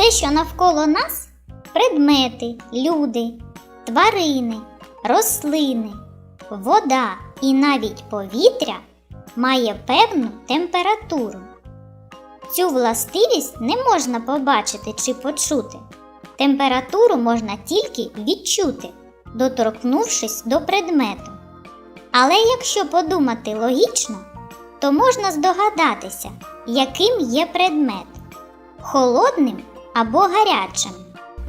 Все, що навколо нас предмети, люди, тварини, рослини, вода і навіть повітря має певну температуру. Цю властивість не можна побачити чи почути. Температуру можна тільки відчути, доторкнувшись до предмету. Але якщо подумати логічно, то можна здогадатися, яким є предмет холодним або гарячим.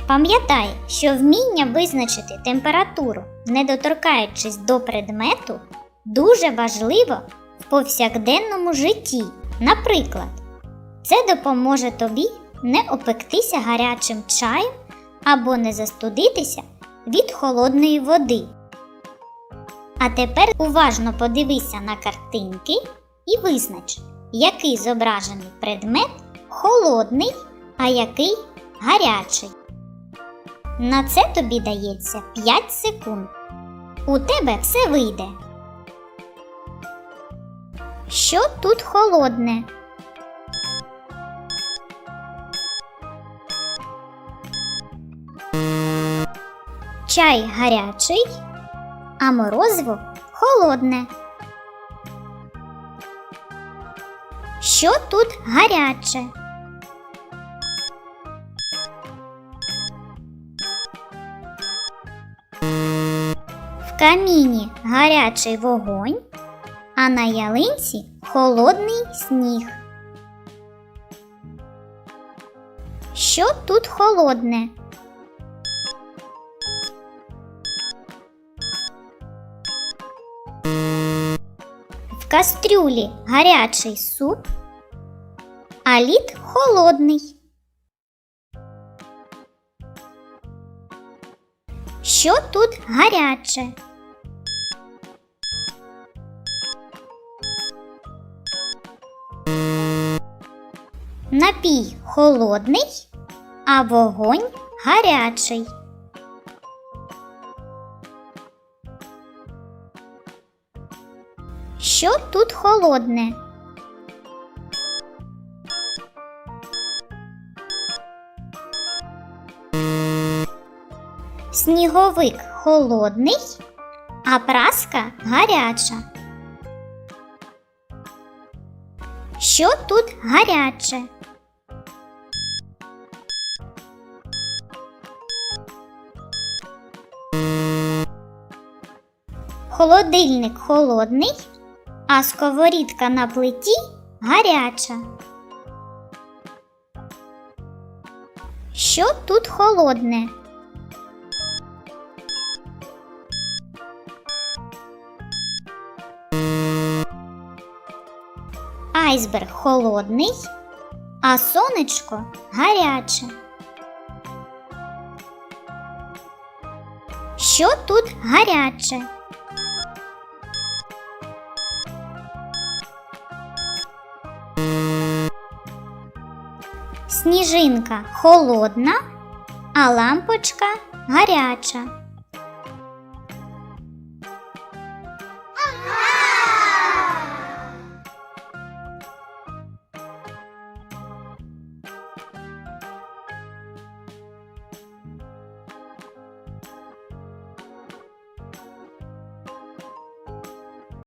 Пам'ятай, що вміння визначити температуру, не доторкаючись до предмету, дуже важливо в повсякденному житті. Наприклад, це допоможе тобі не опектися гарячим чаєм або не застудитися від холодної води. А тепер уважно подивися на картинки і визнач, який зображений предмет холодний, а який гарячий. На це тобі дається 5 секунд. У тебе все вийде. Що тут холодне? Чай гарячий, а морозиво холодне. Що тут гаряче? Каміні гарячий вогонь, а на ялинці холодний сніг. Що тут холодне? В кастрюлі гарячий суп, а лід холодний. Що тут гаряче? Напій холодний, а вогонь гарячий. Що тут холодне? Сніговик холодний, а праска гаряча. Що тут гаряче? Холодильник холодний, а сковорідка на плиті гаряча. Що тут холодне? Айсберг холодний, а сонечко гаряче. Що тут гаряче? Сніжинка холодна, а лампочка гаряча.